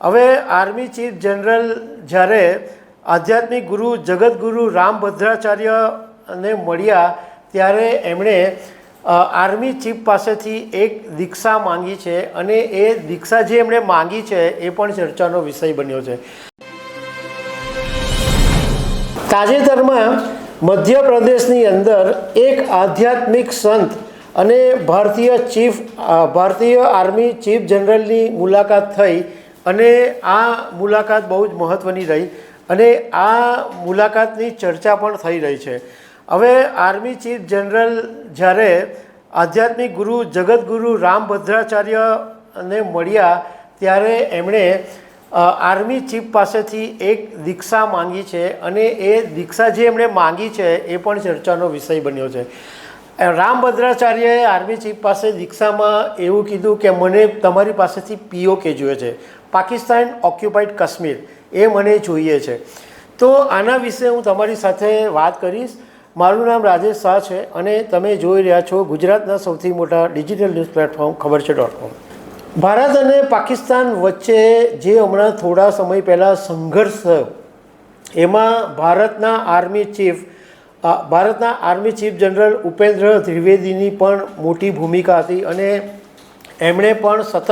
હવે army chief general જ્યારે આધ્યાત્મિક ગુરુ જગતગુરુ રામભદ્રાચાર્યને મળ્યા ત્યારે એમણે આર્મી ચીફ પાસેથી એક દીક્ષા માંગી છે અને એ દીક્ષા જે એમણે માંગી છે એ પણ ચર્ચાનો વિષય બન્યો છે. તાજેતરમાં મધ્યપ્રદેશની અંદર એક આધ્યાત્મિક સંત અને ભારતીય ચીફ ભારતીય આર્મી ચીફ જનરલની મુલાકાત થઈ અને આ મુલાકાત બહુ જ મહત્ત્વની રહી અને આ મુલાકાતની ચર્ચા પણ થઈ રહી છે. હવે આર્મી ચીફ જનરલ જ્યારે આધ્યાત્મિક ગુરુ જગતગુરુ રામભદ્રાચાર્યને મળ્યા ત્યારે એમણે આર્મી ચીફ પાસેથી એક દીક્ષા માંગી છે અને એ દીક્ષા જે એમણે માંગી છે એ પણ ચર્ચાનો વિષય બન્યો છે. રામભદ્રાચાર્યએ આર્મી ચીફ પાસે દીક્ષામાં એવું કીધું કે મને તમારી પાસેથી પીઓકે જોઈએ છે. પાકિસ્તાન ઓક્યુપાઈડ કાશ્મીર, એ મને જોઈએ છે. તો આના વિશે હું તમારી સાથે વાત કરીશ. મારું નામ રાજેશ શાહ છે અને તમે જોઈ રહ્યા છો ગુજરાતના સૌથી મોટા ડિજિટલ ન્યૂઝ પ્લેટફોર્મ ખબર છે ડોટ કોમ. ભારત અને પાકિસ્તાન વચ્ચે જે હમણાં થોડા સમય પહેલાં સંઘર્ષ થયો, એમાં ભારતના આર્મી ચીફ ભારતના આર્મી ચીફ જનરલ ઉપેન્દ્ર ત્રિવેદીની પણ મોટી ભૂમિકા હતી અને એમણે પણ સતત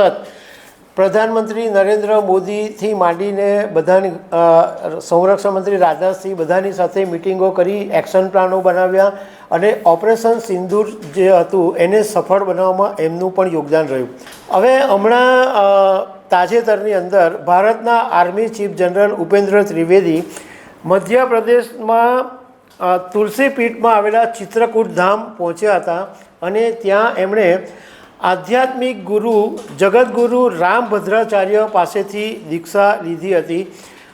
પ્રધાનમંત્રી નરેન્દ્ર મોદીથી માંડીને બધાની સંરક્ષણ મંત્રી રાજનાથસિંહ બધાની સાથે મિટિંગો કરી, એક્શન પ્લાનો બનાવ્યા અને ઓપરેશન સિંદૂર જે હતું એને સફળ બનાવવામાં એમનું પણ યોગદાન રહ્યું. હવે હમણાં તાજેતરની અંદર ભારતના army chief general Upendra Trivedi મધ્યપ્રદેશમાં તુલસીપીઠમાં આવેલા ચિત્રકૂટ ધામ પહોંચ્યા હતા અને ત્યાં એમણે આધ્યાત્મિક ગુરુ જગતગુરુ રામભદ્રાચાર્ય પાસેથી દીક્ષા લીધી હતી.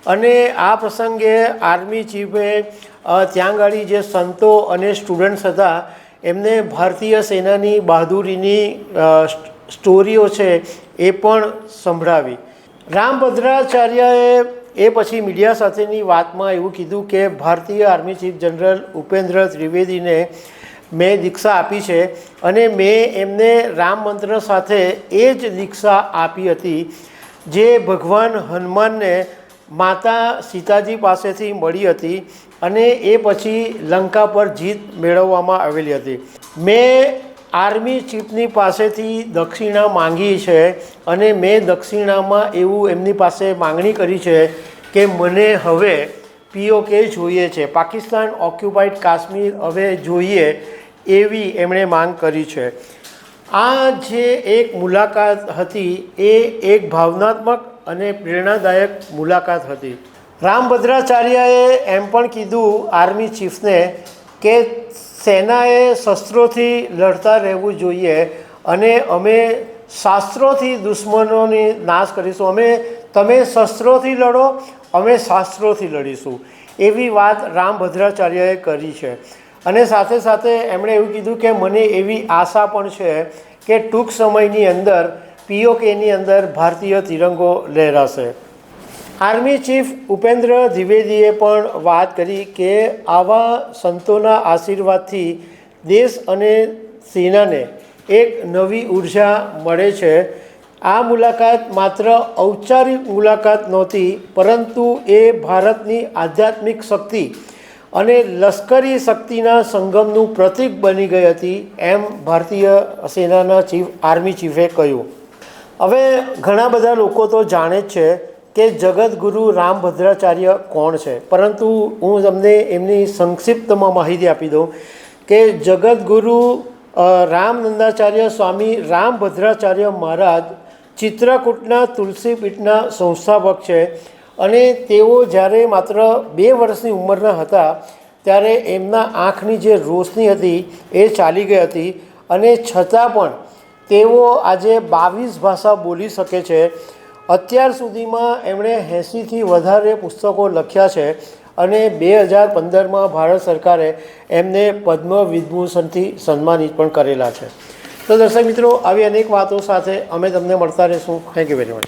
અને આ પ્રસંગે આર્મી ચીફે ત્યાં ગાડી જે સંતો અને સ્ટુડન્ટ્સ હતા, એમને ભારતીય સેનાની બહાદુરીની સ્ટોરીઓ છે એ પણ સંભળાવી. રામભદ્રાચાર્યએ એ પછી મીડિયા સાથેની વાતમાં એવું કીધું કે ભારતીય આર્મી ચીફ જનરલ ઉપેન્દ્ર ત્રિવેદીને મેં દીક્ષા આપી છે અને મેં એમને રામ મંત્ર સાથે એ જ દીક્ષા આપી હતી જે ભગવાન હનુમાનને માતા સીતાજી પાસેથી મળી હતી અને એ પછી લંકા પર જીત મેળવવામાં આવેલી હતી. મેં આર્મી ચીફની પાસેથી દક્ષિણા માંગી છે અને મેં દક્ષિણામાં એવું એમની પાસે માંગણી કરી છે કે મને હવે પીઓકે જોઈએ છે. પાકિસ્તાન ઓક્યુપાઈડ કાશ્મીર હવે જોઈએ એવી એમણે માંગ કરી છે. આ જે એક મુલાકાત હતી એ એક ભાવનાત્મક અને પ્રેરણાદાયક મુલાકાત હતી. રામભદ્રાચાર્યએ એમ પણ કીધું આર્મી ચીફને કે સેનાએ શસ્ત્રોથી લડતા રહેવું જોઈએ અને અમે શાસ્ત્રોથી દુશ્મનોની નાશ કરીશું. અમે, તમે શસ્ત્રોથી લડો, અમે શાસ્ત્રોથી લડીશું. એવી વાત રામભદ્રાચાર્યએ કરી છે. અને સાથે સાથે એમણે એવું કીધું કે મને એવી આશા પણ છે કે ટૂંક સમયની અંદર, પીઓકેની અંદર ભારતીય તિરંગો લહેરાશે. આર્મી ચીફ ઉપેન્દ્ર દ્વિવેદીએ પણ વાત કરી કે આવા સંતોના આશીર્વાદથી દેશ અને સેનાને એક નવી ઊર્જા મળે છે. આ મુલાકાત માત્ર ઔપચારિક મુલાકાત નહોતી, પરંતુ એ ભારતની આધ્યાત્મિક શક્તિ અને લશ્કરી શક્તિના સંગમનું પ્રતીક બની ગઈ હતી, એમ ભારતીય સેનાના ચીફ, આર્મી ચીફે કહ્યું. હવે ઘણા બધા લોકો તો જાણે જ છે કે જગતગુરુ રામભદ્રાચાર્ય કોણ છે? પરંતુ હું તમને એમની સંક્ષિપ્તમાં માહિતી આપી દઉં કે જગતગુરુ રામનંદાચાર્ય સ્વામી રામભદ્રાચાર્ય મહારાજ ચિત્રકૂટના તુલસીપીઠના સંસ્થાપક છે અને તેઓ જ્યારે માત્ર બે વર્ષની ઉંમરના હતા ત્યારે એમના આંખની જે રોશની હતી એ ચાલી ગઈ હતી અને છતાં પણ તેઓ આજે બાવીસ ભાષા બોલી શકે છે. અત્યાર સુધીમાં એમણે એંસીથી વધારે પુસ્તકો લખ્યા છે અને બે હજાર પંદરમાં ભારત સરકારે એમને પદ્મ વિભૂષણથી સન્માનિત પણ કરેલા છે. તો દર્શક મિત્રો, આવી અનેક વાતો સાથે અમે તમને મળતા રહીશું. Thank you very much